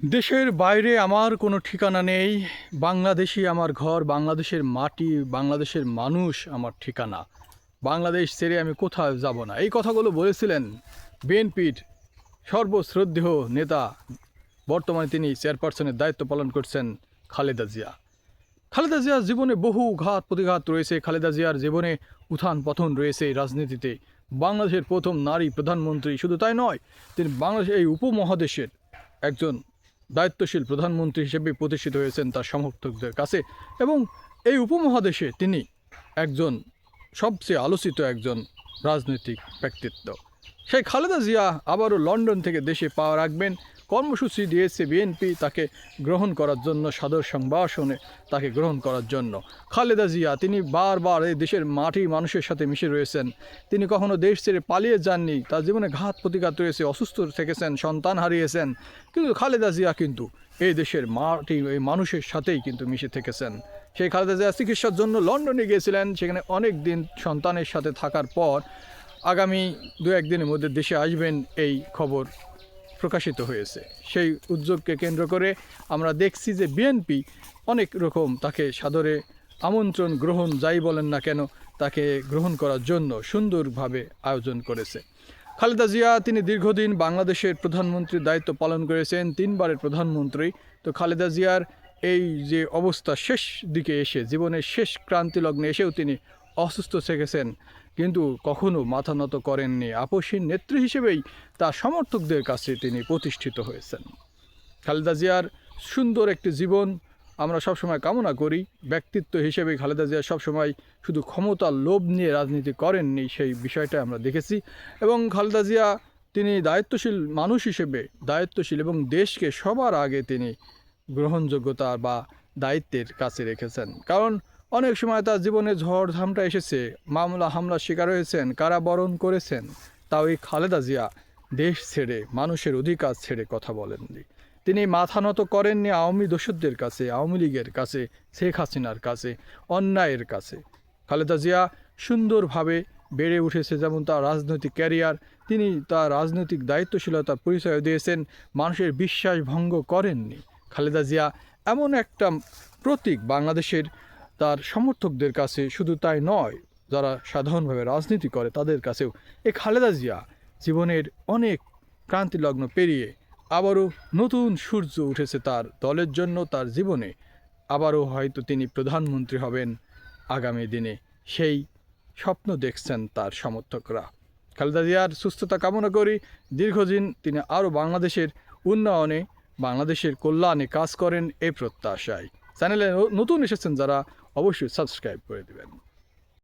দেশের বাইরে আমার কোনো ঠিকানা নেই। বাংলাদেশই আমার ঘর, বাংলাদেশের মাটি, বাংলাদেশের মানুষ আমার ঠিকানা। বাংলাদেশ ছেড়ে আমি কোথাও যাব না। এই কথাগুলো বলেছিলেন বিএনপির সর্বশ্রদ্ধেয় নেতা, বর্তমানে তিনি চেয়ারপারসনের দায়িত্ব পালন করছেন খালেদা জিয়া। খালেদা জিয়ার জীবনে বহু ঘাত প্রতিঘাত রয়েছে। খালেদা জিয়ার জীবনে উত্থান পথন রয়েছে রাজনীতিতে। বাংলাদেশের প্রথম নারী প্রধানমন্ত্রী শুধু তাই নয়, তিনি বাংলাদেশ এই উপমহাদেশের একজন দায়িত্বশীল প্রধানমন্ত্রী হিসেবে প্রতিষ্ঠিত হয়েছেন তার সমর্থকদের কাছে এবং এই উপমহাদেশে তিনি একজন সবচেয়ে আলোচিত একজন রাজনৈতিক ব্যক্তিত্ব। সেই খালেদা জিয়া আবারও লন্ডন থেকে দেশে পা রাখবেন। কর্মসূচি দিয়েছে বিএনপি, তাকে গ্রহণ করার জন্য সাদর সংবাসনে তাকে গ্রহণ করার জন্য। খালেদা জিয়া, তিনি বারবার এই দেশের মাটি মানুষের সাথে মিশে রয়েছেন। তিনি কখনো দেশ ছেড়ে পালিয়ে যাননি, তার জীবনে ঘাত প্রতিঘাত রয়েছে, অসুস্থ থেকেছেন, সন্তান হারিয়েছেন। কিন্তু খালেদা জিয়া কিন্তু এই দেশের মাটি, এই মানুষের সাথেই কিন্তু মিশে থেকেছেন। সেই খালেদা জিয়া চিকিৎসার জন্য লন্ডনে গিয়েছিলেন, সেখানে অনেক দিন সন্তানের সাথে থাকার পর আগামী দু একদিনের মধ্যে দেশে আসবেন এই খবর প্রকাশিত হয়েছে। সেই উদ্যোগকে কেন্দ্র করে আমরা দেখছি যে বিএনপি অনেক রকম তাকে সাদরে আমন্ত্রণ গ্রহণ, যাই বলেন না কেন, তাকে গ্রহণ করার জন্য সুন্দরভাবে আয়োজন করেছে। খালেদা জিয়া, তিনি দীর্ঘদিন বাংলাদেশের প্রধানমন্ত্রীর দায়িত্ব পালন করেছেন, তিনবারের প্রধানমন্ত্রী। তো খালেদা জিয়ার এই যে অবস্থা শেষ দিকে এসে, জীবনের শেষ ক্রান্তি লগ্নে এসেও তিনি অসুস্থ থেকেছেন কিন্তু কখনো মাথা নত করেননি আপসীন নেত্রী হিসেবেই তার সমর্থকদের কাছে তিনি প্রতিষ্ঠিত হয়েছেন। খালেদা জিয়ার সুন্দর একটি জীবন আমরা সবসময় কামনা করি। ব্যক্তিত্ব হিসেবে খালেদা জিয়া সবসময় শুধু ক্ষমতার লোভ নিয়ে রাজনীতি করেননি সেই বিষয়টা আমরা দেখেছি। এবং খালেদা জিয়া তিনি দায়িত্বশীল মানুষ হিসেবে দায়িত্বশীল এবং দেশকে সবার আগে তিনি গ্রহণযোগ্যতা বা দায়িত্বের কাছে রেখেছেন। কারণ অনেক সময় তার জীবনে ঝড় ঝামটা এসেছে। মামলা হামলার শিকার হয়েছেন, কারাবরণ করেছেন। তাও এই খালেদা জিয়া দেশ ছেড়ে, মানুষের অধিকার ছেড়ে কথা বলেননি। তিনি মাথা নত করেননি আওয়ামী দোষদের কাছে, আওয়ামী লীগের কাছে, শেখ হাসিনার কাছে, অন্যায়ের কাছে। খালেদা জিয়া সুন্দরভাবে বেড়ে উঠেছে যেমন তার রাজনৈতিক ক্যারিয়ার, তিনি তার রাজনৈতিক দায়িত্বশীলতার পরিচয় দিয়েছেন, মানুষের বিশ্বাস ভঙ্গ করেননি। খালেদা জিয়া এমন একটা প্রতীক বাংলাদেশের তার সমর্থকদের কাছে শুধু তাই নয়, যারা সাধারণভাবে রাজনীতি করে তাদের কাছেও এই খালেদা জিয়া জীবনের অনেক ক্রান্তিলগ্ন পেরিয়ে আবারও নতুন সূর্য উঠেছে তার দলের জন্য তার জীবনে। আবারও হয়তো তিনি প্রধানমন্ত্রী হবেন আগামী দিনে। সেই স্বপ্ন দেখছেন তার সমর্থকরা। খালেদা জিয়ার সুস্থতা কামনা করি। দীর্ঘদিন তিনি আরও বাংলাদেশের উন্নয়নে, বাংলাদেশের কল্যাণে কাজ করেন এই প্রত্যাশায়। চ্যানেলে নতুন এসেছেন যারা অবশ্যই সাবস্ক্রাইব করে দেবেন।